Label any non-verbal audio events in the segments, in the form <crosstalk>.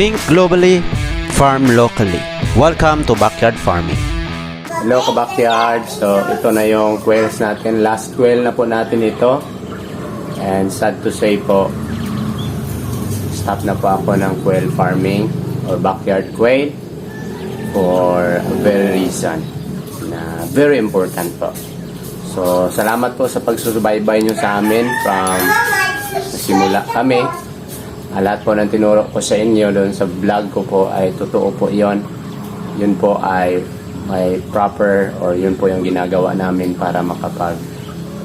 Think globally, farm locally. Welcome to Backyard Farming. Hello ka-backyard. So, ito na yung quails natin. Last quail na po natin ito. And sad to say po, stop na po ako ng quail farming or backyard quail for a very reason na very important po. So, salamat po sa pagsusubaybay nyo sa amin from simula kami. Ah, lahat po ng tinuro ko sa inyo doon sa vlog ko po ay totoo po yon yun po ay may proper or yun po yung ginagawa namin para makapag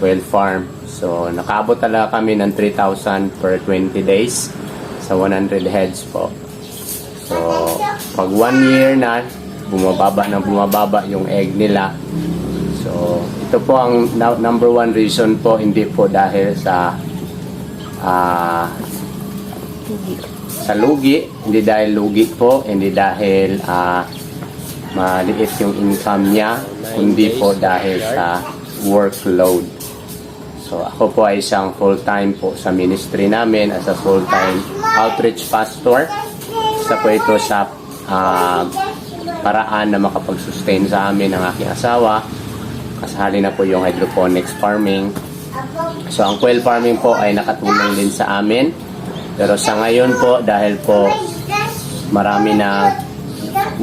well farm. So, nakabot talaga kami ng 3,000 per 20 days sa 100 heads po. So, pag one year na, bumababa na bumababa yung egg nila. So, ito po ang number one reason po, hindi po dahil sa ah sa lugi, hindi dahil lugi po, hindi dahil ah maliit yung income niya, kundi po dahil sa workload. So ako po ay isang full-time po sa ministry namin as a full-time outreach pastor. Isa po ito sa ah, paraan na makapag-sustain sa amin ng aking asawa. Kasali na po yung hydroponics farming. So ang quail farming po ay nakatulong din sa amin. Pero sa ngayon po, dahil po marami na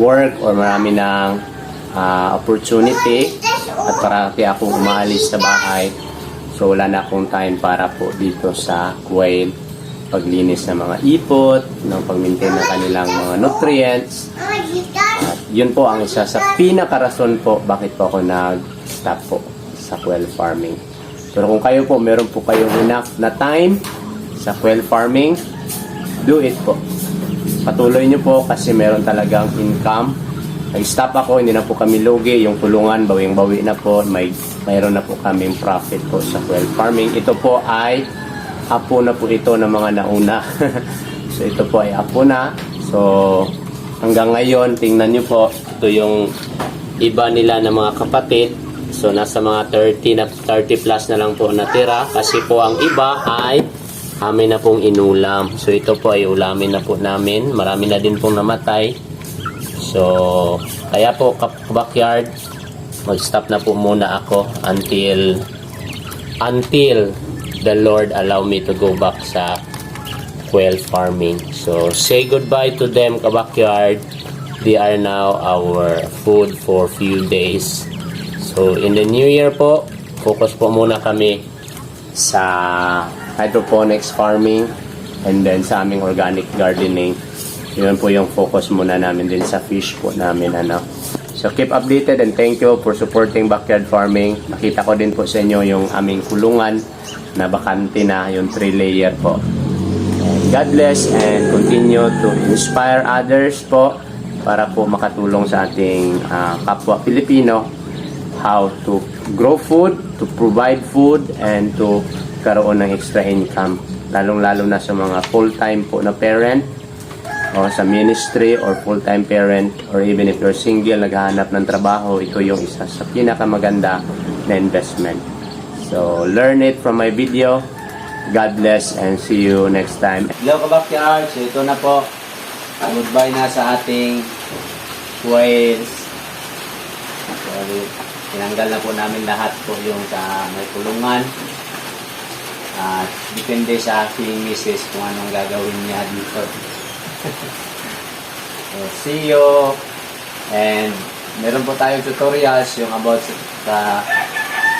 work or marami ng ah, opportunity at parati akong umaalis sa bahay. So wala na akong time para po dito sa quail paglinis ng mga ipot, ng pag-maintain ng kanilang mga nutrients. At yun po ang isa sa pinakarason po bakit po ako nag-stop po sa quail farming. Pero kung kayo po, meron po kayong enough na time sa quail farming, do it po. Patuloy nyo po kasi meron talagang income. Nag-stop ako, hindi na po kami lugi. Yung tulungan, bawing-bawi na po. May, mayroon na po kaming profit po sa quail farming. Ito po ay apo na po ito ng mga nauna. <laughs> so ito po ay apo na. So hanggang ngayon, tingnan nyo po, ito yung iba nila ng mga kapatid. So nasa mga 30 na 30 plus na lang po natira kasi po ang iba ay amin na pong inulam. So ito po ay ulamin na po namin. Marami na din pong namatay. So kaya po backyard mag-stop na po muna ako until until the Lord allow me to go back sa quail farming. So, say goodbye to them, kabackyard. They are now our food for few days. So, in the new year po, focus po muna kami sa hydroponics farming and then sa aming organic gardening. Yun po yung focus muna namin din sa fish po namin. Ano. So, keep updated and thank you for supporting backyard farming. Nakita ko din po sa inyo yung aming kulungan na bakante na, yung 3 layer po. God bless and continue to inspire others po para po makatulong sa ating ah, kapwa Pilipino how to grow food, to provide food, and to karoon ng extra income. Lalong-lalo na sa mga full-time po na parent o sa ministry or full-time parent or even if you're single, naghahanap ng trabaho, ito yung isa sa pinakamaganda na investment. So, learn it from my video. God bless and see you next time. Hello kabakkyard! So, ito na po. Goodbye na sa ating quails. Sorry. Tinanggal na po namin lahat po yung sa may kulungan. At depende sa aking misis kung anong gagawin niya dito. <laughs> so, see you. And meron po tayong tutorials yung about sa,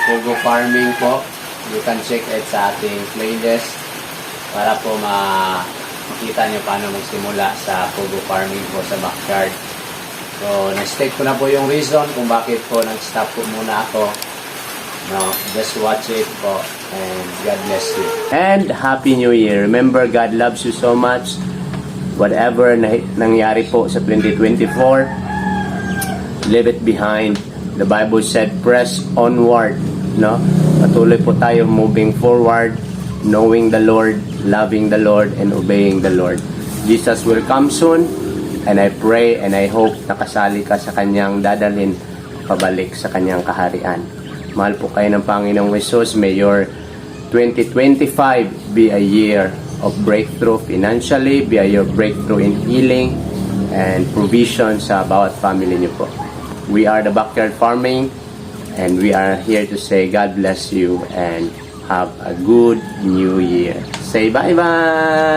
Pogo farming po. You can check it sa ating playlist para po ma makita nyo paano magsimula sa Pogo farming po sa backyard. So, na-state ko na po yung reason kung bakit po nag-stop po muna ako. No, just watch it po and God bless you. And Happy New Year. Remember, God loves you so much. Whatever na nangyari po sa 2024, leave it behind. The Bible said, press onward. No? Patuloy po tayo moving forward, knowing the Lord, loving the Lord, and obeying the Lord. Jesus will come soon, and I pray and I hope nakasali ka sa kanyang dadalhin pabalik sa kanyang kaharian. Mahal po kayo ng Panginoong Jesus. May your 2025 be a year of breakthrough financially, be your breakthrough in healing, and provision sa bawat family niyo po. We are the Backyard Farming, and we are here to say God bless you and have a good new year. Say bye-bye!